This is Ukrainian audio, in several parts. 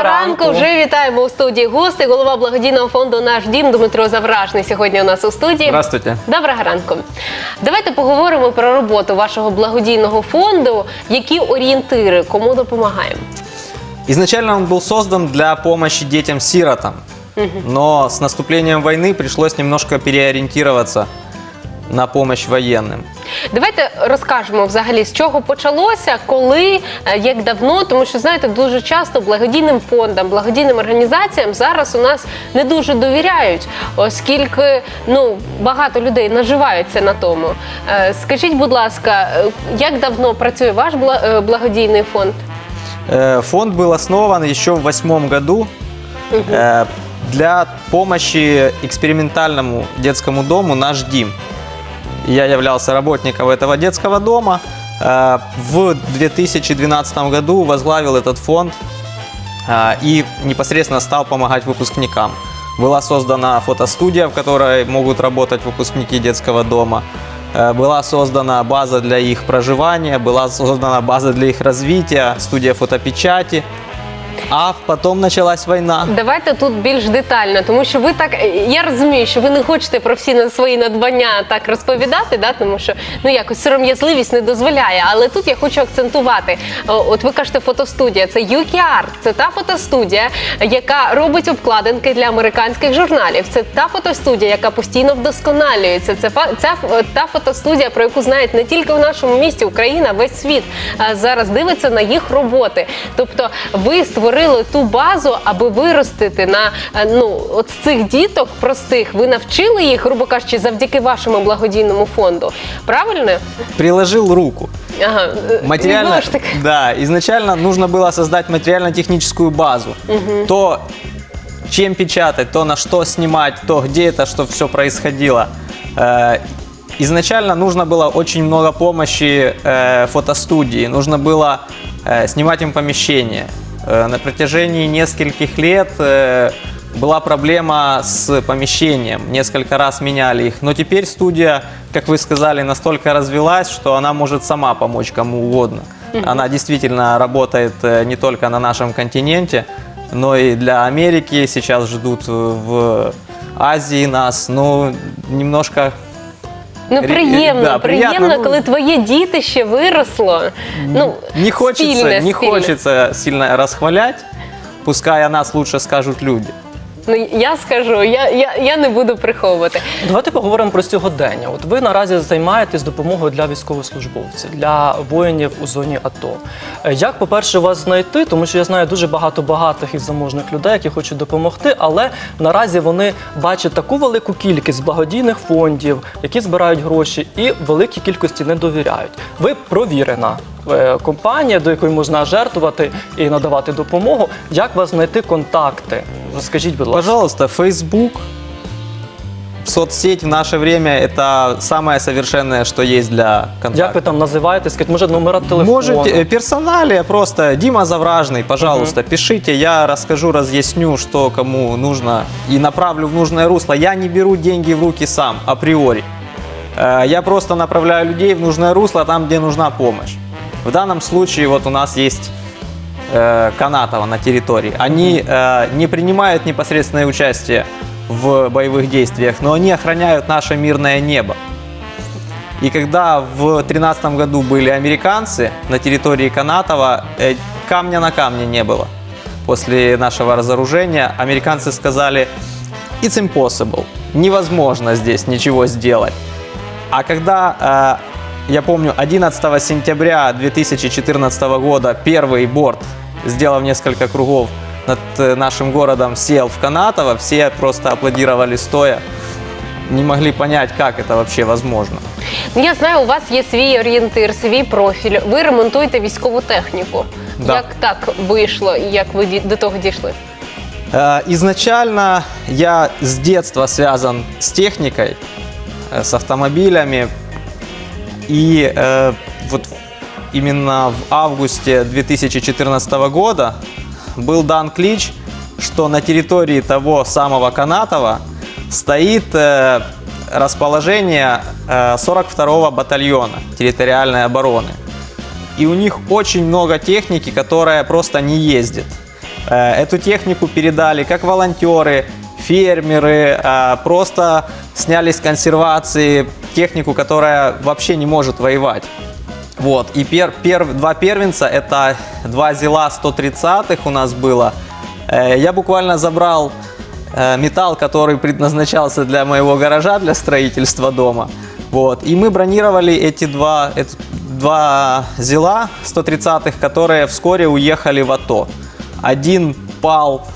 Доброго ранку. Вже вітаємо у студії гостей. Голова благодійного фонду Наш дім Дмитро Завражний сьогодні у нас у студії. Здравствуйте. Доброго ранку. Давайте поговоримо про роботу вашого благодійного фонду. Які орієнтири, кому допомагаємо? Изначально он был создан для помощи детям-сиротам, но с наступлением войны пришлось немножко переориентироваться на помощь военным. Давайте розкажемо взагалі, з чого почалося, коли, е, як давно, тому що знаєте, дуже часто благодійним фондам, благодійним організаціям зараз у нас не дуже довіряють, оскільки ну багато людей наживаються на тому. Е, Скажіть, будь ласка, е, як давно працює ваш бла- е, благодійний фонд? Э, Фонд был основан еще в восьмом году э, для помощи экспериментальному детскому дому «Наш Дим». Я являлся работником этого детского дома. Э, В 2012 году возглавил этот фонд э, и непосредственно стал помогать выпускникам. Была создана фотостудия, в которой могут работать выпускники детского дома. Э, Была создана база для их проживания, была создана база для их развития, студия фотопечати. А потом началась война. Давайте тут більш детально, тому що ви так я розумію, що ви не хочете про всі на- свої надбання так розповідати, да, тому що ну якось сором'язливість не дозволяє. Але тут я хочу акцентувати. От ви кажете, фотостудія це Art, це та фотостудія, яка робить обкладинки для американських журналів. Це та фотостудія, яка постійно вдосконалюється. Це фа- ця та фотостудія, про яку знають не тільки в нашому місті, Україна, весь світ а, зараз дивиться на їх роботи. Тобто, ви створили ту базу, аби виростити на е, ну от з цих діток простих. Ви навчили їх, грубо кажучи, завдяки вашому благодійному фонду. Правильно? Приложил руку. Ага. е, Материально, знову ж таки. да, изначально нужно было создать материально-техническую базу. То, чем печатать, то на что снимать, то где это, что все происходило. Э, Изначально нужно было очень много помощи э, фотостудии, нужно было э, снимать им помещение. Э, на протяжении нескольких лет э, была проблема с помещением, несколько раз меняли их. Но теперь студия, как вы сказали, настолько развелась, что она может сама помочь кому угодно. Она действительно работает э, не только на нашем континенте, но и для Америки. Сейчас ждут в Азии нас. Ну, немножко Ну приємно, да, приємно, приємно, ну, коли твоє діти ще виросло. Ну не хочется, спільне, не спільне. хочется сильно расхвалять. Пускай о нас лучше скажут люди. Ну я скажу, я, я, я не буду приховувати. Давайте поговоримо про сьогодення. От ви наразі займаєтесь допомогою для військовослужбовців, для воїнів у зоні АТО. Е, Як, по-перше, вас знайти? Тому що я знаю дуже багато багатих і заможних людей, які хочуть допомогти, але наразі вони бачать таку велику кількість благодійних фондів, які збирають гроші, і великій кількості не довіряють. Ви провірена компанія, до якої можна жертвувати і надавати допомогу. Як вас знайти контакти? Розкажіть, будь ласка. Пожалуйста, Facebook, соцсеть в наше время это самое совершенное, что есть для контакта. Як ви там називаєтесь? Скажіть, може номера телефону? Можете, э, персоналия просто Дима Завражный, пожалуйста, пишите, я расскажу, разъясню, что кому нужно и направлю в нужное русло. Я не беру деньги в руки сам, априори. Э, Я просто направляю людей в нужное русло там, где нужна помощь. В данном случае вот у нас есть э, Канатово на территории. Они э, не принимают непосредственное участие в боевых действиях, но они охраняют наше мирное небо. И когда в 2013 году были американцы на территории Канатова, э, камня на камне не было. После нашего разоружения американцы сказали, it's impossible, невозможно здесь ничего сделать. А когда, э, я помню, 11 сентября 2014 года первый борт, сделав несколько кругов над э, нашим городом, сел в Канатово, все просто аплодировали стоя, не могли понять, как это вообще возможно. Ну, Я знаю, у вас є свій орієнтир, свій профіль. Ви ремонтуєте військову техніку. Да. Як так вийшло і як ви ді- до того дійшли? Э, Изначально я с детства связан с техникой, э, с автомобилями. И э, вот именно в августе 2014 года был дан клич, что на территории того самого Канатова стоит э, расположение э, 42-го батальона территориальной обороны. И у них очень много техники, которая просто не ездит. э, эту технику передали как волонтеры, фермеры, э, просто сняли с консервации технику, которая вообще не может воевать. Вот. И пер, пер- два первенца, это два зила 130-х у нас было. Э, Я буквально забрал э, металл, который предназначался для моего гаража, для строительства дома. Вот. И мы бронировали эти два, эт- два зила 130-х, которые вскоре уехали в АТО. Один пал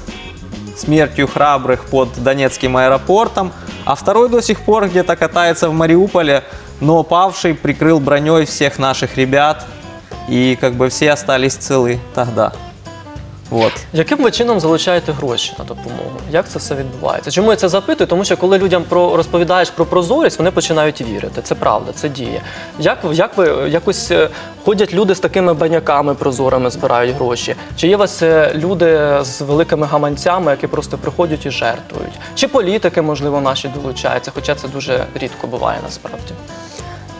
смертью храбрых под Донецким аэропортом, а второй до сих пор где-то катается в Мариуполе, но павший прикрыл броней всех наших ребят, и как бы все остались целы тогда. Вот. Яким ви чином залучаєте гроші на допомогу? Як це все відбувається? Чому я це запитую? Тому що коли людям про розповідаєш про прозорість, вони починають вірити. Це правда, це діє. Як, як ви якось е, ходять люди з такими баняками прозорими, збирають гроші? Чи є у вас е, люди з великими гаманцями, які просто приходять і жертвують? Чи політики, можливо, наші долучаються? Хоча це дуже рідко буває насправді.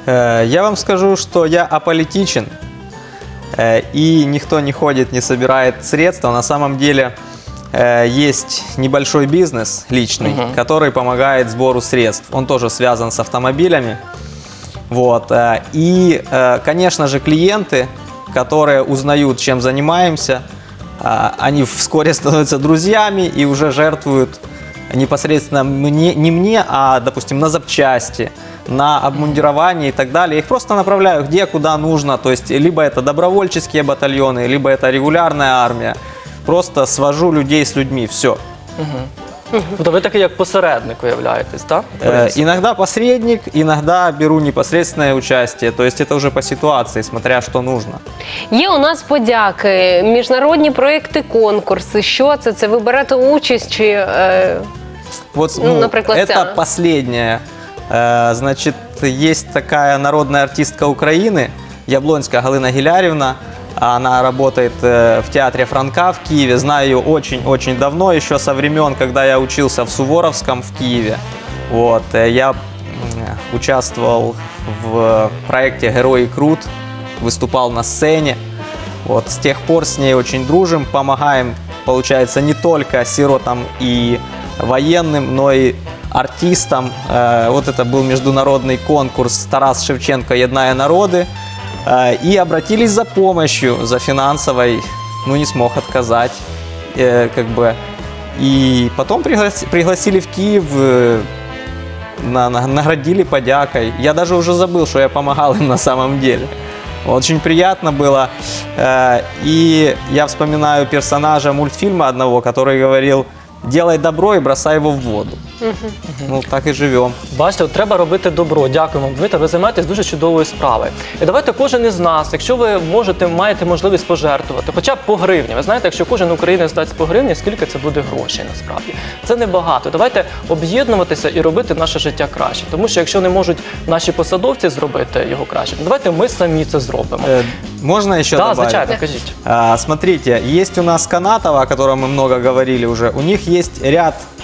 Э, Я вам скажу, что я аполитичен, э, и никто не ходит, не собирает средства. На самом деле э, есть небольшой бизнес личный, Мгм. который помогает сбору средств. Он тоже связан с автомобилями. Вот. э, И, э, конечно же, клиенты, которые узнают, чем занимаемся, они вскоре становятся друзьями и уже жертвуют непосредственно мне, не мне, а, допустим, на запчасти, на обмундирование и так далее. Я их просто направляю где, куда нужно. То есть, либо это добровольческие батальоны, либо это регулярная армия. Просто свожу людей с людьми, все. Тобто ви такий як посередник виявляєтесь, так? Э, иногда посредник, иногда беру непосредственное участие. То есть это уже по ситуации, смотря что нужно. Є у нас подяки, міжнародні проекти, конкурси. Що це? Це ви берете участь чи е, Вот, Ну, например, это Татьяна. последнее. Э, Значит, есть такая народная артистка Украины, Яблонская Галина Гиляревна. Она работает э, в театре Франка в Киеве. Знаю ее очень-очень давно, еще со времен, когда я учился в Суворовском в Киеве. Вот, э, я участвовал в проекте «Герои Крут», выступал на сцене. Вот, с тех пор с ней очень дружим, помогаем, получается, не только сиротам и военным, но и артистам. Э, Вот это был международный конкурс «Тарас Шевченко. Едная народы». Э, И обратились за помощью, за финансовой, ну не смог отказать, э, как бы. И потом приглас- пригласили в Киев, на- на- наградили подякой. Я даже уже забыл, что я помогал им на самом деле. Очень приятно было. И я вспоминаю персонажа мультфильма одного, который говорил, делай добро и бросай его в воду. Ну, так и живем. Бачите, от треба робити добро. Дякую вам, Дмитро. Ви займаєтесь дуже чудовою справою. І давайте кожен із нас, якщо ви можете, маєте можливість пожертвувати, хоча б по гривні. Ви знаєте, якщо кожен українець дасть по гривні, скільки це буде грошей насправді? Це небагато. Давайте об'єднуватися і робити наше життя краще. Тому що якщо не можуть наші посадовці зробити його краще, то давайте ми самі це зробимо. Э, Можно еще Так, добавить? звичайно, кажіть. А, Смотрите, есть у нас Канатова, о котором мы много говорили уже. У них есть ряд, э,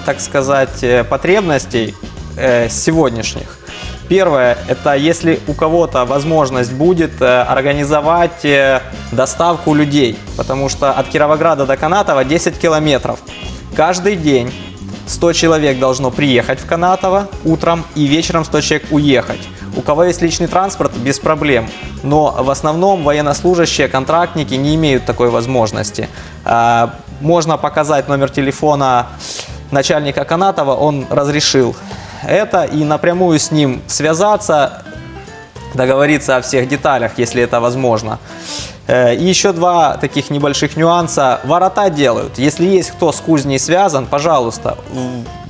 так сказать, э, потребностей э, сегодняшних. Первое, это если у кого-то возможность будет э, организовать э, доставку людей, потому что от Кировограда до Канатова 10 километров. Каждый день 100 человек должно приехать в Канатово утром и вечером 100 человек уехать. У кого есть личный транспорт, без проблем. Но в основном военнослужащие, контрактники не имеют такой возможности. А, Можно показать номер телефона начальника Канатова, он разрешил это, и напрямую с ним связаться, договориться о всех деталях, если это возможно. Э, И еще два таких небольших нюанса. Ворота делают. Если есть кто с кузней связан, пожалуйста,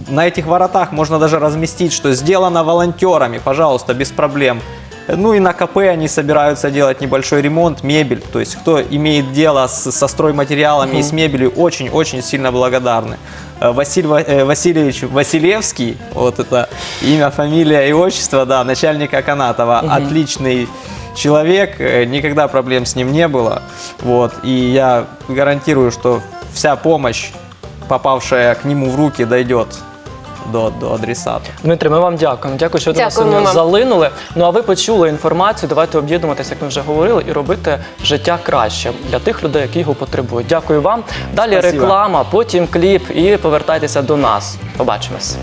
на этих воротах можно даже разместить, что сделано волонтерами, пожалуйста, без проблем. Ну и на КП они собираются делать небольшой ремонт, мебель. То есть кто имеет дело с, со стройматериалами и с мебелью, очень-очень сильно благодарны. Э, Василь Ва- э, Васильевич Василевский, вот это имя, фамилия и отчество, да, начальника Канатова, отличный человек, э, никогда проблем с ним не было. Вот, и я гарантирую, что вся помощь, попавшая к нему в руки, дойдет до, до адресата. Дмитрий, ми вам дякуємо. Дякую, що ви нас Дякуємо сьогодні вам. залинули. Ну а ви почули інформацію. Давайте об'єднуватися, як ми вже говорили, і робити життя краще для тих людей, які його потребують. Дякую вам. Далі Спасибо. реклама, потім кліп і повертайтеся до нас. Побачимось.